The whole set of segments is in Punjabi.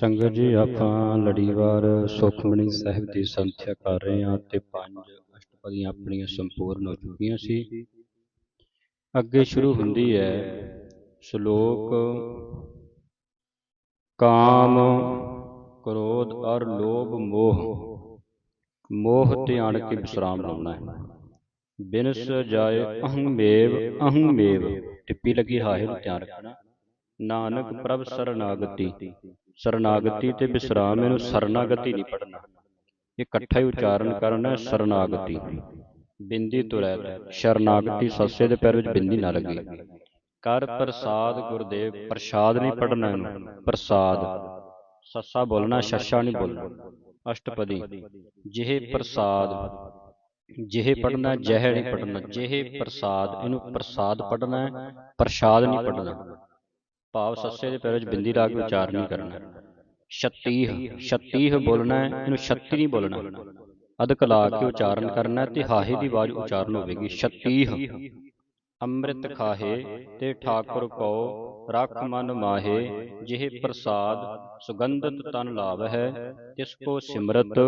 ਸੰਗਤ ਜੀ, ਆਪਾਂ ਲੜੀਵਾਰ ਸੁਖਮਨੀ ਸਾਹਿਬ ਦੀ ਸੰਥਿਆ ਕਰ ਰਹੇ ਹਾਂ ਤੇ ਪੰਜ ਅਸ਼ਟਪਦੀਆਂ ਆਪਣੀਆਂ ਸੰਪੂਰਨ ਹੋ ਚੁੱਕੀਆਂ ਸੀ। ਅੱਗੇ ਸ਼ੁਰੂ ਹੁੰਦੀ ਹੈ, ਸ਼ਲੋਕ, ਕਾਮ, ਕ੍ਰੋਧ ਔਰ ਲੋਭ, ਮੋਹ। ਮੋਹ ਧਿਆਨ ਕੇ ਵਿਸਰਾਮ ਲਾਉਣਾ ਹੈ। ਬਿਨਸ ਜਾਏ ਅਹੰਮੇਵ ਅਹੰਮੇਵ ਟਿੱਪੀ ਲੱਗੀ ਹਾਹੇ ਨੂੰ ਧਿਆਨ ਰੱਖਣਾ। ਨਾਨਕ ਪ੍ਰਭ ਸਰਨਾਗਤੀ। ਸਰਨਾਗਤੀ ਤੇ ਵਿਸਰਾਮ ਇਹਨੂੰ ਸਰਨਾਗਤੀ ਨਹੀਂ ਪੜਨਾ ਇਹ ਇਕੱਠਾ ਹੀ ਉਚਾਰਨ ਕਰਨਾ ਹੈ, ਸਰਨਾਗਤੀ। ਬਿੰਦੀ ਤੋਂ ਸ਼ਰਨਾਗਤੀ ਸੱਸੇ ਦੇ ਪੈਰ ਵਿੱਚ ਬਿੰਦੀ ਨਾ ਲੱਗੇ। ਕਰ ਪ੍ਰਸਾਦ ਗੁਰਦੇਵ ਪ੍ਰਸਾਦ ਨਹੀਂ ਪੜਨਾ ਇਹਨੂੰ। ਪ੍ਰਸਾਦ। ਸੱਸਾ ਬੋਲਣਾ ਸ਼ਸ਼ਾ ਨਹੀਂ ਬੋਲਣਾ। ਅਸ਼ਟਪਦੀ। ਜਿਹੇ ਪ੍ਰਸਾਦ। ਜਿਹੇ ਪੜਨਾ ਜਹ ਨਹੀਂ ਪੜਨਾ ਜਿਹੇ ਪ੍ਰਸਾਦ। ਇਹਨੂੰ ਪ੍ਰਸਾਦ ਪੜਨਾ ਹੈ ਪ੍ਰਸਾਦ ਨਹੀਂ ਪੜਨਾ ਭਾਵ ਸੱਸੇ ਦੇ ਪੈਰ ਬਿੰਦੀ ਲਾ ਕੇ ਉਚਾਰਨ ਨਹੀਂ ਕਰਨਾ। ਛਤੀਹ ਛਤੀਹ ਬੋਲਣਾ ਹੈ ਇਹਨੂੰ ਛੱਤੀ ਨਹੀਂ ਬੋਲਣਾ। ਅਦਕ ਲਾ ਕੇ ਉਚਾਰਨ ਕਰਨਾ ਤੇ ਹਾਹੇ ਦੀ ਆਵਾਜ਼ ਉਚਾਰਨ ਹੋਵੇਗੀ। ਛਤੀਹ। ਅੰਮ੍ਰਿਤ ਖਾਹੇ ਤੇ ਠਾਕੁਰ ਕੋ ਰਖ ਮਨ ਮਾਹੇ, ਜਿਹ ਪ੍ਰਸਾਦ ਸੁਗੰਧਤ ਤਨ ਲਾਭ ਹੈ ਤਿਸ ਕੋ ਸਿਮਰਤ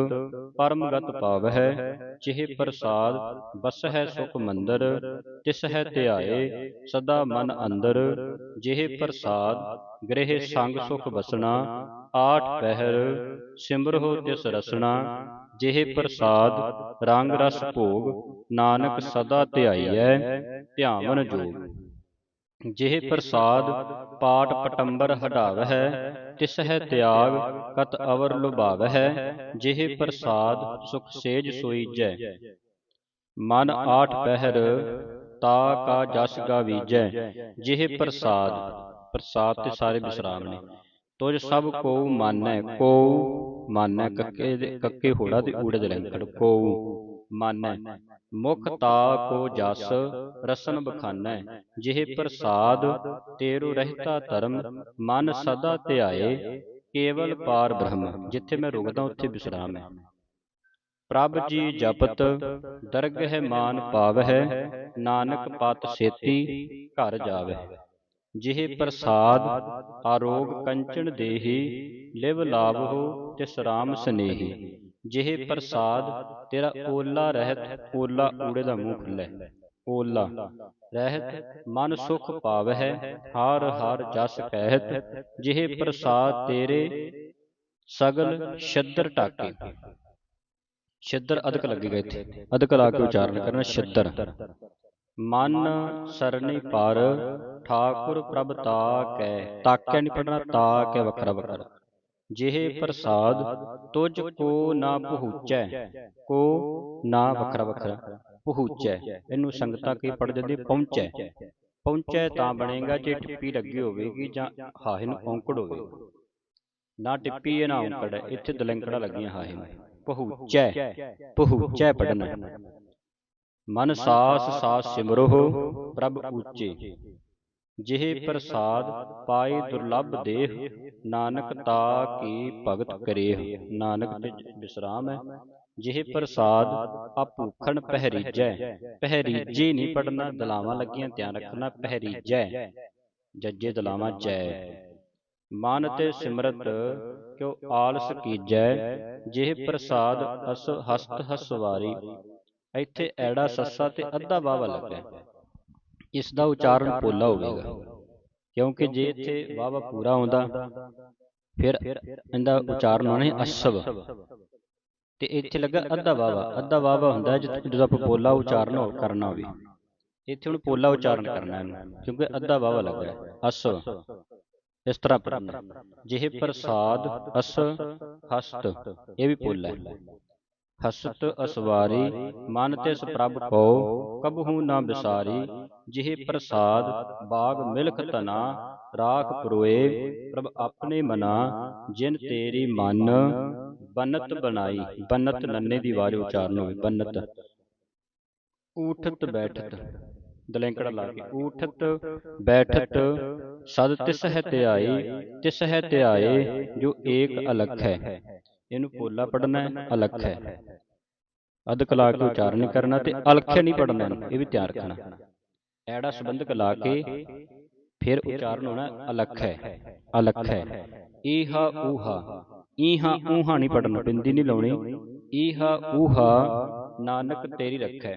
ਪਰਮਗਤ ਪਾਵ ਹੈ ਜਿਹ ਪ੍ਰਸਾਦ ਬਸ ਹੈ ਸੁਖ ਮੰਦਰ ਤਿਸ ਹੈ ਧਿਆਏ ਸਦਾ ਮਨ ਅੰਦਰ, ਜਿਹ ਪ੍ਰਸਾਦ ਗ੍ਰਹਿ ਸੰਗ ਸੁਖ ਬਸਣਾ ਆਠ ਪਹਿਰ ਸਿਮਰਹੁ ਤਿਸ ਰਸਣਾ, ਜਿਹ ਪ੍ਰਸਾਦ ਰੰਗ ਰਸ ਭੋਗ, ਨਾਨਕ ਸਦਾ ਧਿਆਈਐ, ਧਿਆਵਨ ਜੋਗ। ਜਿਹ ਪ੍ਰਸਾਦ ਪਾਟ ਪਟੰਬਰ ਹਟਾਵਹਿ ਤਿਸ ਹੈ ਤਿਆਗ ਕਤ ਅਵਰ ਲੁਭਾਵਹਿ ਜਿਹ ਪ੍ਰਸਾਦ ਸੁਖ ਸੇਜ ਸੋਈਜੈ ਮਨ ਆਠ ਪਹਿਰ ਤਾ ਕਾ ਜਸ ਗਾਵੀਜੈ ਜਿਹ ਪ੍ਰਸਾਦ ਪ੍ਰਸਾਦ ਤੇ ਸਾਰੇ ਵਿਸਰਾਮ ਨੇ ਤੁਝ ਸਭ ਕੋ ਮਾਨੈ ਕੋ ਮਾਨੈ ਕੱਕੇ ਦੇ ਕੱਕੇ ਹੋੜਾ ਤੇ ਊੜੇ ਦੇ ਲੈਂਕੜ ਕੋ ਮਾਨੈ। ਮੁਖ ਤਾ ਕੋ ਜਸ ਰਸਨ ਬਖਾਨੈ ਜਿਹ ਪ੍ਰਸਾਦ ਤੇਰੂ ਰਹਿਤਾ ਧਰਮ ਮਨ ਸਦਾ ਧਿਆਏ ਕੇਵਲ ਪਾਰ ਬ੍ਰਹਮ ਜਿੱਥੇ ਮੈਂ ਰੁਕਦਾ ਉੱਥੇ ਵਿਸਰਾਮ ਹੈ। ਪ੍ਰਭ ਜੀ ਜਪਤ ਦਰਗਹਿ ਮਾਨ ਪਾਵਹਿ ਨਾਨਕ ਪਤ ਸੇਤੀ ਘਰ ਜਾਵਹਿ ਜਿਹ ਪ੍ਰਸਾਦ ਆਰੋਗ ਕੰਚਨ ਦੇਹੀ ਲਿਵ ਲਾਭੋ ਤਿਸ ਰਾਮ ਸਨੇਹੀ। ਜਿਹ ਪ੍ਰਸਾਦ ਤੇਰਾ ਓਲਾ ਰਹਿਤ ਓਲਾ ਊੜੇ ਦਾ ਮੂੰਹ ਖੁੱਲੇ ਓਲਾ ਰਹਿਤ ਮਨ ਸੁਖ ਪਾਵਹਿ ਹਰ ਹਰ ਜਸ ਕਹਿਤ ਜਿਹ ਪ੍ਰਸਾਦ ਤੇਰੇ ਸਗਲ ਛੱਦਰ ਟਾਕੇ ਛੱਦਰ ਅਦਕ ਲੱਗੇਗਾ ਇੱਥੇ। ਅਦਕ ਲਾ ਕੇ ਉਚਾਰਨ ਕਰਨਾ ਛੱਦਰ। ਮਨ ਸਰਣੀ ਪਰ ਠਾਕੁਰ ਪ੍ਰਭ ਤਾਕੈ। ਤਾਕੈ। ਨਹੀਂ ਪੜਨਾ ਤਾਕੈ ਵੱਖਰਾ ਵੱਖਰਾ। ਜਿਹ ਪ੍ਰਸਾਦ ਤੁਝ ਕੋ ਨਾ ਪਹੁੰਚੈ ਕੋ ਨਾ ਵੱਖਰਾ ਵੱਖਰਾ ਪਹੁੰਚੈ। ਇਹਨੂੰ ਸੰਗਤਾਂ ਕੀ ਪੜ ਜਾਂਦੀ ਪਹੁੰਚੈ। ਪਹੁੰਚੈ। ਤਾਂ ਬਣੇਗਾ ਜੇ ਟਿੱਪੀ ਲੱਗੀ ਹੋਵੇਗੀ ਜਾਂ ਹਾਹੇ ਨੂੰ ਔਂਕੜ ਹੋਵੇ। ਨਾ ਟਿੱਪੀ ਹੈ ਨਾ ਔਂਕੜ ਹੈ ਇੱਥੇ ਦਲੰਕੜਾ ਲੱਗੀਆਂ ਹਾਹੇ ਨੂੰ ਪਹੁੰਚੈ ਪਹੁੰਚੈ ਪੜਨਾ ਮਨ ਸਾਸ ਸਾਸ ਸਿਮਰੋ ਪ੍ਰਭ ਉੱਚੇ। ਜਿਹ ਪ੍ਰਸਾਦ ਪਾਏ ਦੁਰਲਭ ਦੇਹ ਨਾਨਕ ਤਾ ਕੀ ਭਗਤ ਕਰੇ ਨਾਨਕ ਤੇ ਵਿਸਰਾਮ ਹੈ। ਜਿਹ ਪ੍ਰਸਾਦ ਆਪੂਖਣ ਪਹਿਰੀਜੈ ਪਹਿਰੀਜੇ ਨਹੀਂ ਪੜਨਾ ਦਲਾਵਾਂ ਲੱਗੀਆਂ ਧਿਆਨ ਰੱਖਣਾ ਪਹਿਰੀਜੈ ਜੱਜੇ ਦਲਾਵਾਂ ਜੈ। ਮਨ ਤੇ ਸਿਮਰਤ ਕਿਉ ਆਲਸ ਕੀਜੈ। ਜਿਹ ਪ੍ਰਸਾਦ ਅਸ ਹਸਤ ਹਸਵਾਰੀ। ਇੱਥੇ ਐੜਾ ਸੱਸਾ ਤੇ ਅੱਧਾ ਵਾਵਾ ਲੱਗਾ ਇਸ ਦਾ ਉਚਾਰਨ ਪੋਲਾ ਹੋਵੇਗਾ। ਕਿਉਂਕਿ ਜੇ ਇੱਥੇ ਵਾਵਾ ਪੂਰਾ ਆਉਂਦਾ ਫਿਰ ਇਹਦਾ ਉਚਾਰਨ ਹੋਣਾ ਹੈ ਅਸਵ। ਤੇ ਇੱਥੇ ਲੱਗਾ ਅੱਧਾ ਵਾਵਾ ਅੱਧਾ ਵਾਵਾ ਹੁੰਦਾ ਜਦੋਂ ਆਪਾਂ ਪੋਲਾ ਉਚਾਰਨ ਕਰਨਾ ਹੋਵੇ। ਇੱਥੇ ਹੁਣ ਪੋਲਾ ਉਚਾਰਨ ਕਰਨਾ ਇਹਨੂੰ ਕਿਉਂਕਿ ਅੱਧਾ ਵਾਵਾ ਲੱਗਾ ਹੈ। ਅਸਵ। ਇਸ ਤਰ੍ਹਾਂ ਪੜਨਾ ਜਿਹ ਪ੍ਰਸਾਦ ਅਸ ਹਸਤ ਇਹ ਵੀ ਪੋਲਾ ਹੈ। ਹਸਤ ਅਸਵਾਰੀ ਮਨ ਤਿਸ ਪ੍ਰਭ ਕੋ ਕਬਹੂ ਨਾ ਬਿਸਾਰੀ ਜਿਹ ਪ੍ਰਸਾਦ ਬਾਗ ਮਿਲਖ ਤਨਾ ਰਾਖ ਪਰੋਏ ਪ੍ਰਭ ਆਪਣੇ ਮਨਾ ਜਿਨ ਤੇਰੀ ਮਨ ਬਨਤ ਬਣਾਈ ਬਨਤ ਨੰਨੇ ਦੀ ਵਾਰ ਉਚਾਰਨ ਹੋਵੇ ਬਨਤ। ਊਠਤ ਬੈਠਤ ਦਲੈਂਕੜਾ ਲਾ ਕੇ ਊਠਤ ਬੈਠਤ ਸਦ ਤਿਸ ਹੈ ਧਿਆਈ ਤਿਸ ਹੈ ਧਿਆਏ ਜੋ ਏਕ ਅਲਖ ਹੈ। ਇਹਨੂੰ ਪੋਲਾ ਪੜਨਾ ਹੈ। ਅਲਖ ਹੈ ਅਦਕ ਲਾ ਕੇ ਉਚਾਰਨ ਕਰਨਾ ਤੇ ਅਲਖ ਨਹੀਂ ਪੜਨਾ ਇਹ ਵੀ ਧਿਆਨ ਰੱਖਣਾ ਐੜਾ ਸੰਬੰਧਕ ਲਾ ਕੇ ਫਿਰ ਉਚਾਰਨ ਹੋਣਾ ਅਲਖ ਹੈ। ਅਲਖ ਹੈ। ਈਹਾ ਊਹਾ। ਈਹਾ ਊਹਾ ਨਹੀਂ ਪੜਨਾ ਬਿੰਦੀ ਨਹੀਂ ਲਾਉਣੀ। ਈਹਾ ਊਹਾ ਨਾਨਕ ਤੇਰੀ ਰੱਖੈ।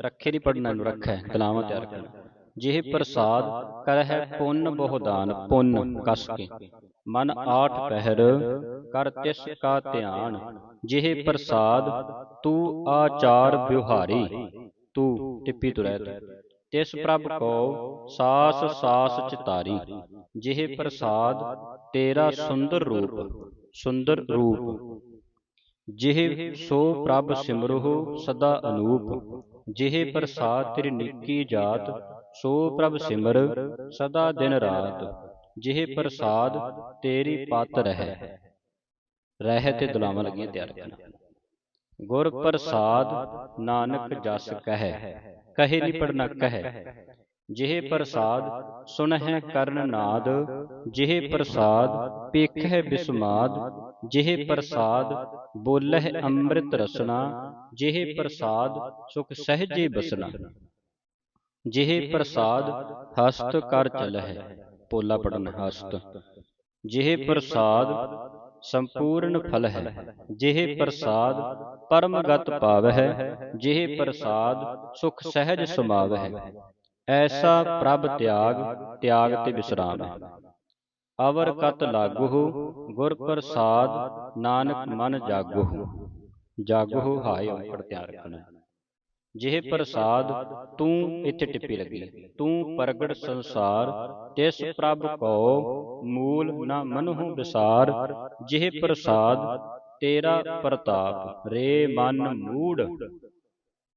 ਰੱਖੇ। ਨਹੀਂ ਪੜਨਾ ਨੂੰ ਰੱਖੈ ਤਲਾਵਾਂ ਤਿਆਰ ਕਰਨਾ। ਜਿਹ ਪ੍ਰਸਾਦ ਕਰਹਿ ਪੁੰਨ ਬਹੁਦਾਨ ਪੁੰਨ ਕਸ ਕੇ। ਮਨ ਆਠ ਪਹਿਰ ਕਰ ਤਿਸ ਕਾ ਧਿਆਨ। ਜਿਹ ਪ੍ਰਸਾਦ ਤੂੰ ਆਚਾਰ ਵਿਵਹਾਰੀ ਤੂੰ ਟਿੱਪੀ ਤੁਰੈ ਤਿਸ ਪ੍ਰਭ ਕੋ ਸਾਸ ਸਾਸ ਚਿਤਾਰੀ। ਜਿਹ ਪ੍ਰਸਾਦ ਤੇਰਾ ਸੁੰਦਰ ਰੂਪ। ਸੁੰਦਰ ਰੂਪ। ਜਿਹ ਸੋ ਪ੍ਰਭ ਸਿਮਰਹੁ ਸਦਾ ਅਨੂਪ। ਜਿਹ ਪ੍ਰਸਾਦ ਤੇਰੀ ਨਿੱਕੀ ਜਾਤ ਸੋ ਪ੍ਰਭ ਸਿਮਰ ਸਦਾ ਦਿਨ ਰਾਤ। ਜਿਹ ਪ੍ਰਸਾਦ ਤੇਰੀ ਪਤ ਰਹਿ। ਰਹਿ। ਤੇ ਦੁਲਾਵਾਂ ਲੱਗੀਆਂ ਤਿਆਰ ਕਰਨਾ। ਗੁਰ ਪ੍ਰਸਾਦ ਨਾਨਕ ਜਸ ਕਹੈ। ਕਹੇ। ਨਹੀਂ ਪੜਨਾ ਕਹੈ ਜਿਹ ਪ੍ਰਸਾਦ ਸੁਨਹਿ ਕਰਨ ਨਾਦ। ਜਿਹ ਪ੍ਰਸਾਦ ਪੇਖੈ ਬਿਸਮਾਦ। ਜਿਹ ਪ੍ਰਸਾਦ ਬੋਲਹਿ ਅੰਮ੍ਰਿਤ ਰਸਨਾ। ਜਿਹ ਪ੍ਰਸਾਦ ਸੁਖ ਸਹਿਜੇ ਬਸਨਾ। ਜਿਹ ਪ੍ਰਸਾਦ ਹਸਤ ਕਰ ਚਲਹਿ। ਪੋਲਾ ਪੜਨ ਹਸਤ। ਜਿਹ ਪ੍ਰਸਾਦ ਸੰਪੂਰਨ ਫਲ ਹੈ। ਜਿਹ ਪ੍ਰਸਾਦ ਪਰਮਗਤ ਪਾਵਹਿ ਜਿਹ ਪ੍ਰਸਾਦ ਸੁਖ ਸਹਿਜ ਸਮਾਵਹਿ ਐਸਾ ਪ੍ਰਭ ਤਿਆਗ ਤਿਆਗ ਤੇ ਵਿਸਰਾਮ ਹੈ। ਅਵਰ ਕਤ ਲਾਗੁ ਗੁਰ ਪ੍ਰਸਾਦ ਨਾਨਕ ਮਨ ਜਾਗੁ ਜਾਗੁ ਹਾਇ ਓਪਰ ਤਿਆਰ ਰੱਖਣਾ। ਜਿਹ ਪ੍ਰਸਾਦ ਤੂੰ ਇੱਥੇ ਟਿੱਪੀ ਲੱਗੀ। ਤੂੰ ਪ੍ਰਗਟ ਸੰਸਾਰ ਤਿਸ ਪ੍ਰਭ ਕੋ ਮੂਲ ਨਾ ਮਨਹੁ ਵਿਸਾਰ ਜਿਹ ਪ੍ਰਸਾਦ ਤੇਰਾ ਪ੍ਰਤਾਪ ਰੇ ਮਨ ਮੂੜ।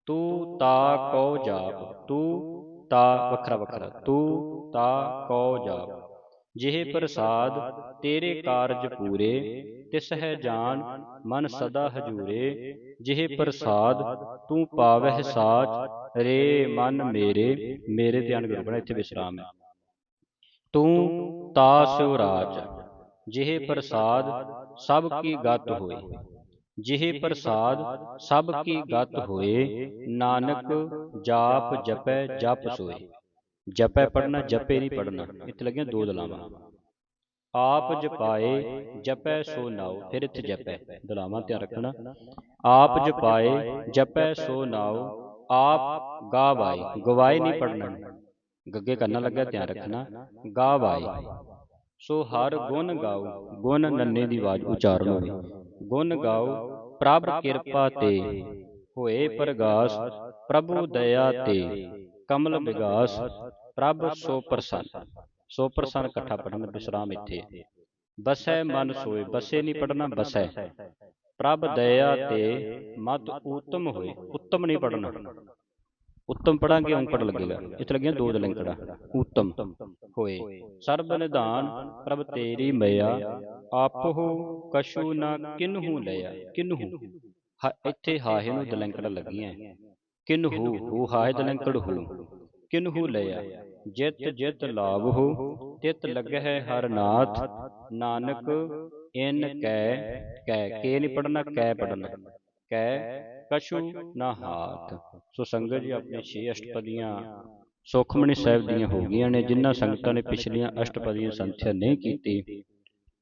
ਤੂੰ ਤਾ ਕੋ ਜਾਪ ਤੂੰ ਤਾ ਵੱਖਰਾ ਵੱਖਰਾ ਤੂੰ ਤਾ ਕੋ ਜਾਪ। ਜਿਹ ਪ੍ਰਸਾਦ ਤੇਰੇ ਕਾਰਜ ਪੂਰੇ ਤਿਸ ਹੈ ਜਾਨ ਮਨ ਸਦਾ ਹਜੂਰੇ। ਜਿਹ ਪ੍ਰਸਾਦ ਤੂੰ ਪਾਵਹਿ ਸਾਚ ਰੇ ਮਨ ਮੇਰੇ ਮੇਰੇ ਧਿਆਨ ਕਰੋ ਇੱਥੇ ਵਿਸਰਾਮ ਹੈ। ਤੂੰ ਤਾ ਸਿਉ ਰਾਜ ਜਿਹ ਪ੍ਰਸਾਦ ਸਭ ਕੀ ਗਤ ਹੋਏ। ਜਿਹ ਪ੍ਰਸਾਦ ਸਭ ਕੀ ਗਤ ਹੋਏ। ਨਾਨਕ ਜਾਪ ਜਪੈ ਜਪ। ਸੋਏ। ਜਪੈ ਪੜਨਾ ਜਪੇ ਨਹੀਂ ਪੜਨਾ ਇੱਥੇ ਲੱਗੀਆਂ ਦੋ ਦਲਾਵਾਂ। ਆਪ ਜਪਾਏ ਜਪੈ ਸੋ ਨਾਉ ਫਿਰ ਇੱਥੇ ਜਪੈ। ਦਲਾਵਾਂ ਧਿਆਨ ਰੱਖਣਾ। ਆਪ ਜਪਾਏ ਜਪੈ ਸੋ ਨਾਉ ਆਪ ਗਾਵਾਏ। ਗਵਾਏ ਨਹੀਂ ਪੜਨਾ ਗੱਗੇ ਕਰਨਾ ਲੱਗਾ ਧਿਆਨ ਰੱਖਣਾ। ਗਾਵਾਏ। ਸੋ ਹਰ ਗੁਣ ਗਾਉ ਗੁਣ ਨੰਨੇ ਦੀ ਆਵਾਜ਼ ਉਚਾਰਨ ਹੋਵੇ। ਗੁਣ ਗਾਉ ਪ੍ਰਭ ਕਿਰਪਾ ਤੇ ਹੋਏ ਪ੍ਰਗਾਸ ਪ੍ਰਭੂ ਦਇਆ ਤੇ। ਕਮਲ ਵਿਗਾਸ ਪ੍ਰਭ ਸੋ ਪ੍ਰਸੰਨ। ਸੋ ਪ੍ਰਸੰਨ ਇਕੱਠਾ ਪੜਨਾ ਵਿਸਰਾਮ ਇੱਥੇ। ਬਸੈ ਮਨ ਸੋਏ ਬਸੇ ਨਹੀਂ ਪੜਨਾ ਬਸੈ। ਪ੍ਰਭ ਦਇਆ ਤੇ ਮਤ ਉਤਮ ਹੋਏ। ਉੱਤਮ ਨਹੀਂ ਪੜਨਾ ਉੱਤਮ ਪੜਾਂਗੇ ਔਂਕੜ ਲੱਗੇਗਾ। ਇੱਥੇ ਲੱਗੀਆਂ ਦੋ ਦਲੰਕੜਾ ਉੱਤਮ। ਹੋਏ। ਸਰਬ ਨਿਧਾਨ ਪ੍ਰਭ ਤੇਰੀ ਮਇਆ। ਆਪਹੁ ਕਛੂ ਨਾ ਕਿਨਹੂ ਲਿਆ। ਕਿਨਹੂ ਇੱਥੇ ਹਾਹੇ ਨੂੰ ਦਲੰਕੜਾ ਲੱਗੀਆਂ। ਕਿਨਹੂ ਹੂ ਹਾਏ ਦਲੰਕੜ ਹੂ ਕਿਨਹੂ ਲਿਆ ਜਿਤ ਜਿਤ ਲਾਭ ਹੋ ਤਿਤ ਲੱਗਹਿ ਹਰ ਨਾਥ। ਨਾਨਕ ਇਨ ਕੈ ਕੈ। ਕੇ ਨਹੀਂ ਪੜਨਾ ਕੈ ਪੜਨਾ ਕੈ ਕਛੂ ਨਾ ਹਾਥ। ਸੋ ਸੰਗਤ ਜੀ ਆਪਣੇ 6 ਅਸ਼ਟਪਦੀਆਂ। ਸੁਖਮਣੀ ਸਾਹਿਬ ਦੀਆਂ ਹੋ ਗਈਆਂ ਨੇ ਜਿਨ੍ਹਾਂ ਸੰਗਤਾਂ ਨੇ ਪਿਛਲੀਆਂ ਅਸ਼ਟਪਦੀਆਂ ਸੰਥਿਆ ਨਹੀਂ ਕੀਤੀ।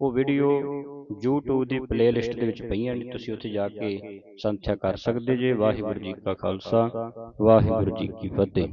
ਉਹ ਵੀਡੀਓ YouTube ਦੀ ਪਲੇਲਿਸਟ ਦੇ ਵਿੱਚ ਪਈਆਂ ਨੇ ਤੁਸੀਂ ਉੱਥੇ ਜਾ ਕੇ ਸੰਥਿਆ ਕਰ ਸਕਦੇ ਜੇ। ਵਾਹਿਗੁਰੂ ਜੀ ਕਾ ਖਾਲਸਾ ਵਾਹਿਗੁਰੂ ਜੀ ਕੀ ਫਤਿਹ।